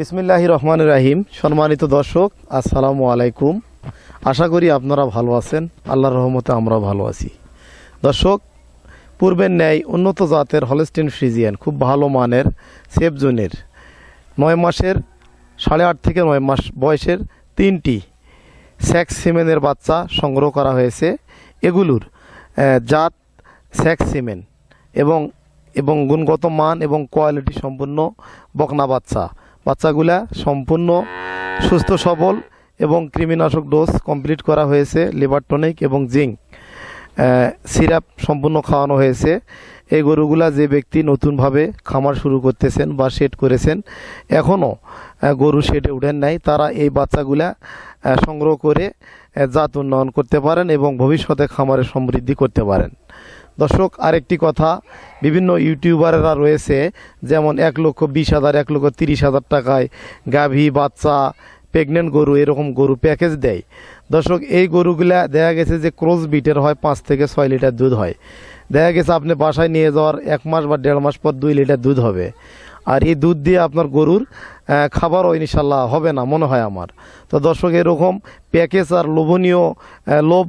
বিসমিল্লাহ রহমান রাহিম। সম্মানিত দর্শক, আসসালামু আলাইকুম। আশা করি আপনারা ভালো আছেন। আল্লাহর রহমতে আমরা ভালো আছি। দর্শক, পূর্বের ন্যায় উন্নত জাতের হলস্টিন ফ্রিজিয়ান, খুব ভালো মানের সেফ জোনের নয় মাসের, সাড়ে আট থেকে নয় মাস বয়সের তিনটি স্যাক্স সিমেনের বাচ্চা সংগ্রহ করা হয়েছে এগুলোর জাত স্যাক্স সিমেন এবং এবং গুণগত মান এবং কোয়ালিটি সম্পূর্ণ বকনা বাচ্চা। বাচ্চাগুলা সম্পূর্ণ সুস্থ, সবল এবং কৃমিনাশক ডোজ কমপ্লিট করা হয়েছে লিভার টনিক এবং জিঙ্ক সিরাপ সম্পূর্ণ খাওয়ানো হয়েছে। এই গরুগুলা যে ব্যক্তি নতুনভাবে খামার শুরু করতেছেন বা শেড করেছেন এখনও গরু শেডে উঠেন নাই, তারা এই বাচ্চাগুলা সংগ্রহ করে জাত উন্নয়ন করতে পারেন এবং ভবিষ্যতে খামারে সমৃদ্ধি করতে পারেন। দর্শক, আরেকটি কথা, বিভিন্ন ইউটিউবাররা রয়েছে, যেমন এক লক্ষ বিশ হাজার, এক লক্ষ তিরিশ হাজার টাকায় গাভী, বাচ্চা প্রেগনেন্ট গরু এরকম গরু প্যাকেজ দেয়। দর্শক, এই গরুগুলা দেখা গেছে যে ক্রস বিটের হয় পাঁচ থেকে ছয় লিটার দুধ হয়। দেখা গেছে আপনি বাসায় নিয়ে যাওয়ার এক মাস বা দেড় মাস পর দুই লিটার দুধ হবে। আর এই দুধ দিয়ে আপনার গরুর আহ, খাবারও ইনশাল্লাহ হবে না মনে হয় আমার। তো দর্শক এরকম প্যাকেজ আর লোভনীয় লোভ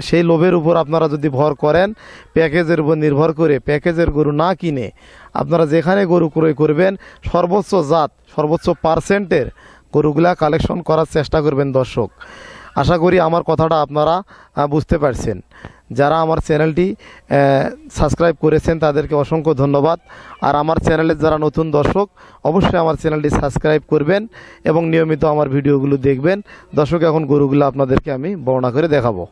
সেই লোভের উপর আপনারা যদি ভর করেন প্যাকেজের উপর নির্ভর করে প্যাকেজের গরু না কিনে আপনারা যেখানে গরু ক্রয় করবেন সর্বোচ্চ জাত সর্বোচ্চ পার্সেন্টের গরুগুলা কালেকশন করার চেষ্টা করবেন দর্শক। আশা করি আমার কথাটা আপনারা বুঝতে পারছেন। যারা আমার চ্যানেলটি সাবস্ক্রাইব করেছেন তাদেরকে অসংখ্য ধন্যবাদ। আর আমার চ্যানেলের যারা নতুন দর্শক, অবশ্যই আমার চ্যানেলটি সাবস্ক্রাইব করবেন এবং নিয়মিত আমার ভিডিওগুলো দেখবেন। দর্শক, এখন গরুগুলো আপনাদেরকে আমি বর্ণনা করে দেখাবো।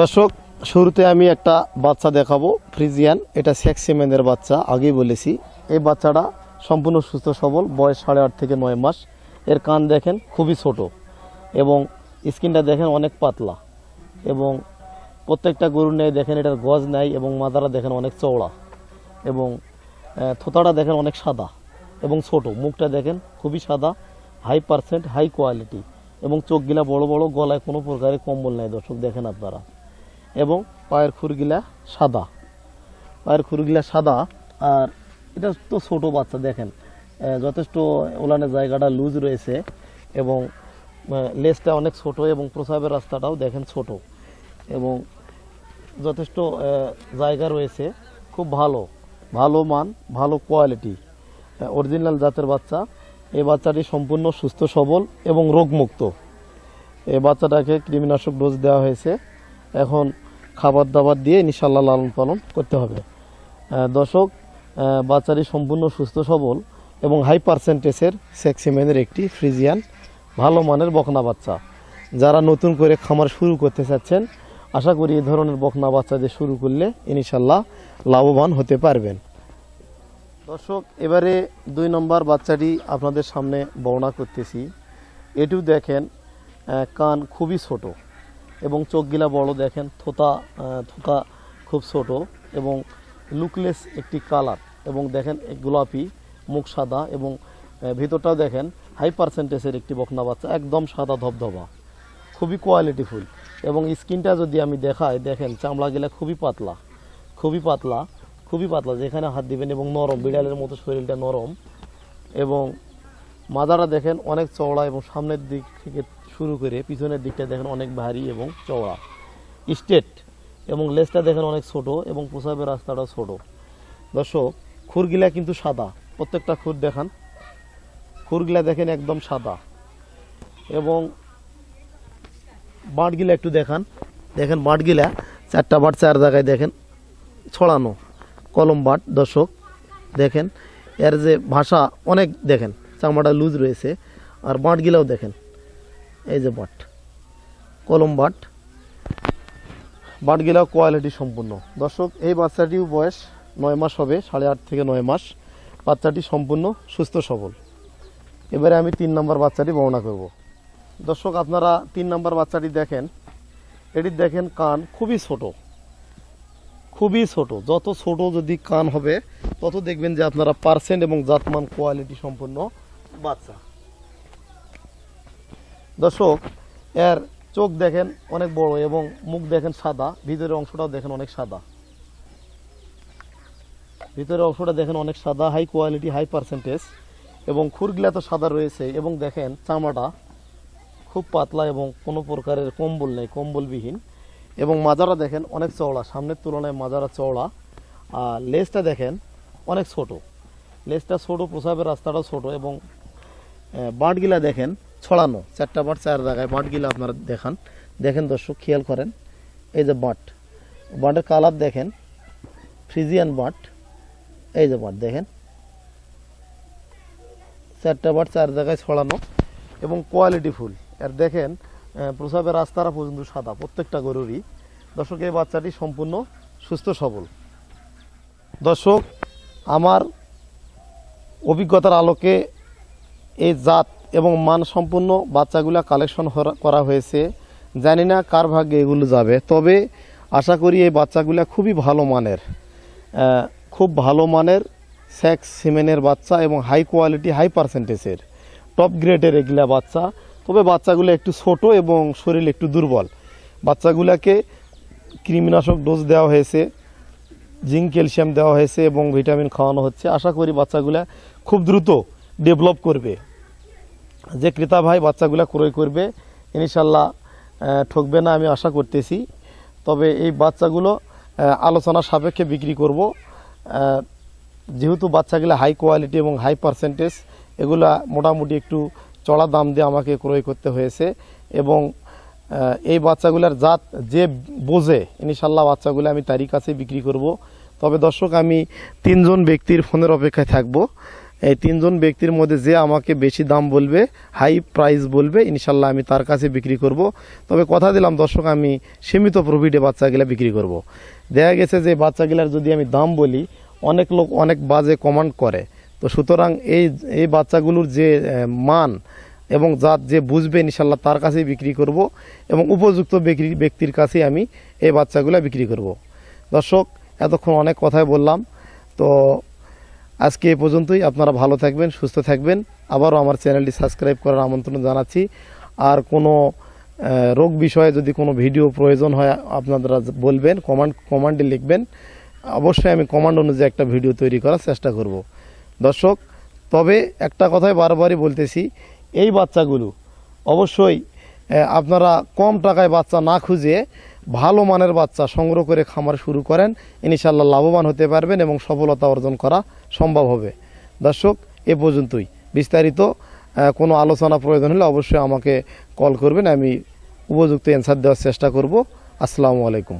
দর্শক, শুরুতে আমি একটা বাচ্চা দেখাবো, ফ্রিজিয়ান। এটা সেক্সিমেনের বাচ্চা, আগেই বলেছি। এই বাচ্চাটা সম্পূর্ণ সুস্থ, সবল, বয়স সাড়ে আট থেকে নয় মাস। এর কান দেখেন খুবই ছোট এবং স্কিনটা দেখেন অনেক পাতলা এবং প্রত্যেকটা গরুর নেই দেখেন এটার গজ নাই এবং মাদারা দেখেন অনেক চওড়া এবং থোতাটা দেখেন অনেক সাদা এবং ছোট। মুখটা দেখেন খুবই সাদা হাই পার্সেন্ট হাই কোয়ালিটি এবং চোখগুলা বড় বড়, গলায় কোনো প্রকারের কম্বল নাই দর্শক, দেখেন আপনারা। এবং পায়ের খুরগিলা সাদা। পায়ের খুরগিলা সাদা আর এটা তো ছোট বাচ্চা, দেখেন। যথেষ্ট ওলানের জায়গাটা লুজ রয়েছে এবং লেজটা অনেক ছোট এবং প্রসাবের রাস্তাটাও দেখেন ছোট। এবং যথেষ্ট জায়গা রয়েছে। খুব ভালো ভালো মান, ভালো কোয়ালিটি অরিজিনাল জাতের বাচ্চা। এই বাচ্চাটি সম্পূর্ণ সুস্থ, সবল এবং রোগমুক্ত। এই বাচ্চাটাকে কৃমিনাশক ডোজ দেওয়া হয়েছে। এখন খাবার দাবার দিয়ে ইনশাল্লাহ লালন পালন করতে হবে। দর্শক বাচ্চাটি সম্পূর্ণ সুস্থ, সবল এবং হাই পার্সেন্টেজের সেক্সিমেনের একটি ফ্রিজিয়ান ভালো মানের বকনা বাচ্চা। যারা নতুন করে খামার শুরু করতে চাচ্ছেন আশা করি এই ধরনের বকনা বাচ্চা দিয়ে শুরু করলে ইনশাল্লাহ লাভবান হতে পারবেন। দর্শক, এবারে দুই নম্বর বাচ্চাটি আপনাদের সামনে বর্ণনা করতেছি। এটিও দেখেন কান খুবই ছোট এবং চোখগুলা বড় দেখেন, থোতা থোতা খুব ছোট এবং লুকলেস একটি কালার এবং দেখেন গোলাপি, মুখ সাদা এবং ভিতরটাও দেখেন, হাই পার্সেন্টেজের একটি বকনা বাচ্চা, একদম সাদা ধবধবা। খুবই কোয়ালিটিফুল এবং স্কিনটা যদি আমি দেখাই, দেখেন চামড়াগুলা খুবই পাতলা খুবই পাতলা খুবই পাতলা, যেখানে হাত দিবেন এবং নরম, বিড়ালের মতো শরীরটা নরম। এবং মাদারা দেখেন অনেক চওড়া এবং সামনের দিক থেকে শুরু করে পিছনের দিকটা দেখেন অনেক ভারী এবং চওড়া। স্টেট এবং লেজটা দেখেন অনেক ছোট এবং প্রসাবের রাস্তাটা ছোট। দর্শক, খুরগিলা কিন্তু সাদা, প্রত্যেকটা খুর দেখান। খুরগিলা দেখেন একদম সাদা। এবং বাঁটগিলা একটু দেখান। দেখেন বাঁটগিলা চারটা বাট চার জায়গায় দেখেন, ছড়ানো, কলম বাট দর্শক, দেখেন। এর যে ভাষা অনেক দেখেন চামড়াটা লুজ রয়েছে, আর বাঁটগিলাও দেখেন। এই যে বাট কলম বাট বাটগিলাও কোয়ালিটি সম্পূর্ণ। দর্শক, এই বাচ্চাটিও বয়স নয় মাস হবে, সাড়ে আট থেকে নয় মাস। বাচ্চাটি সম্পূর্ণ সুস্থ সবল। এবারে আমি তিন নম্বর বাচ্চাটি বর্ণনা করব। দর্শক, আপনারা তিন নম্বর বাচ্চাটি দেখেন। এটি দেখেন কান খুবই ছোট। খুবই ছোট। যত ছোট যদি কান হবে, তত দেখবেন যে আপনারা পার্সেন্ট এবং জাতমান কোয়ালিটি সম্পন্ন বাচ্চা। দর্শক, এর চোখ দেখেন অনেক বড় এবং মুখ দেখেন সাদা। ভিতরের অংশটাও দেখেন অনেক সাদা। ভিতরের অংশটা দেখেন অনেক সাদা হাই কোয়ালিটি হাই পার্সেন্টেজ এবং খুরগুলা তো সাদা রয়েছে এবং দেখেন চামড়া খুব পাতলা এবং কোনো প্রকারের কম্বল নেই, কম্বলবিহীন। এবং মাজারা দেখেন অনেক চওড়া, সামনের তুলনায় মাজারা চওড়া। আর লেজটা দেখেন অনেক ছোট। লেজটা ছোট প্রসাবের রাস্তাটাও ছোট এবং বাঁটগুলা দেখেন ছড়ানো, চারটা বাঁট চার জায়গায় বাঁটগুলা আপনারা দেখান। দেখেন দর্শক, খেয়াল করেন, এই যে বাঁট। বাঁটের কালার দেখেন, ফ্রিজিয়ান বাঁট, এই যে বাঁট দেখেন। চারটা বাট চার জায়গায় ছড়ানো এবং কোয়ালিটি ফুল। আর দেখেন প্রসাবের রাস্তারা পর্যন্ত সাদা, প্রত্যেকটা গরুরই। দর্শক, এই বাচ্চাটি সম্পূর্ণ সুস্থ, সবল। দর্শক, আমার অভিজ্ঞতার আলোকে এই জাত এবং মান সম্পূর্ণ বাচ্চাগুলা কালেকশন করা হয়েছে। জানি না কার ভাগ্যে এগুলো যাবে, তবে আশা করি এই বাচ্চাগুলা খুবই ভালো মানের। খুব ভালো মানের সেক্স সিমেনের বাচ্চা এবং হাই কোয়ালিটি, হাই পার্সেন্টেজের, টপ গ্রেডের এগুলা বাচ্চা। তবে বাচ্চাগুলো একটু ছোট এবং শরীর একটু দুর্বল। বাচ্চাগুলাকে কৃমিনাশক ডোজ দেওয়া হয়েছে জিঙ্ক ক্যালসিয়াম দেওয়া হয়েছে এবং ভিটামিন খাওয়ানো হচ্ছে। আশা করি বাচ্চাগুলা খুব দ্রুত ডেভেলপ করবে। যে ক্রেতা ভাই বাচ্চাগুলা ক্রয় করবে ইনশাল্লাহ ঠকবে না আমি আশা করতেছি। তবে এই বাচ্চাগুলো আলোচনা সাপেক্ষে বিক্রি করব। যেহেতু বাচ্চাগুলো হাই কোয়ালিটি এবং হাই পার্সেন্টেজ এগুলা মোটামুটি একটু চড়া দাম দিয়ে আমাকে ক্রয় করতে হয়েছে এবং এই বাচ্চাগুলোর জাত যে বোঝে ইনশাল্লাহ বাচ্চাগুলো আমি তারই কাছে বিক্রি করব। তবে দর্শক, আমি তিনজন ব্যক্তির ফোনের অপেক্ষায় থাকব। এই তিনজন ব্যক্তির মধ্যে যে আমাকে বেশি দাম বলবে, হাই প্রাইস বলবে ইনশাল্লাহ আমি তার কাছে বিক্রি করব। তবে কথা দিলাম, দর্শক, আমি সীমিত প্রফিটে বাচ্চাগুলা বিক্রি করব। দেখা গেছে যে বাচ্চাগুলার যদি আমি দাম বলি, অনেক লোক অনেক বাজে কমান্ড করে। তো সুতরাং এই এই বাচ্চাগুলোর যে মান এবং জাত যে বুঝবে ইনশাল্লাহ তার কাছেই বিক্রি করব এবং উপযুক্ত বিক্রি, ব্যক্তির কাছেই আমি এই বাচ্চাগুলো বিক্রি করব। দর্শক, এতক্ষণ অনেক কথাই বললাম। তো আজকে এ পর্যন্তই। আপনারা ভালো থাকবেন, সুস্থ থাকবেন। আবারও আমার চ্যানেলটি সাবস্ক্রাইব করার আমন্ত্রণ জানাচ্ছি। আর কোনো রোগ বিষয়ে যদি কোনো ভিডিও প্রয়োজন হয়, আপনারা বলবেন, কমান্ড, কমান্ডে লিখবেন। অবশ্যই আমি কমান্ড অনুযায়ী একটা ভিডিও তৈরি করার চেষ্টা করব। দর্শক, তবে একটা কথাই বারবারই বলতেছি, এই বাচ্চাগুলো অবশ্যই আপনারা কম টাকায় বাচ্চা না খুঁজে ভালো মানের বাচ্চা সংগ্রহ করে খামার শুরু করেন। ইনশাল্লাহ লাভবান হতে পারবেন এবং সফলতা অর্জন করা সম্ভব হবে। দর্শক, এ পর্যন্তই। বিস্তারিত কোনো আলোচনা প্রয়োজন হলে অবশ্যই আমাকে কল করবেন, আমি উপযুক্ত অ্যান্সার দেওয়ার চেষ্টা করব। আসসালামু আলাইকুম।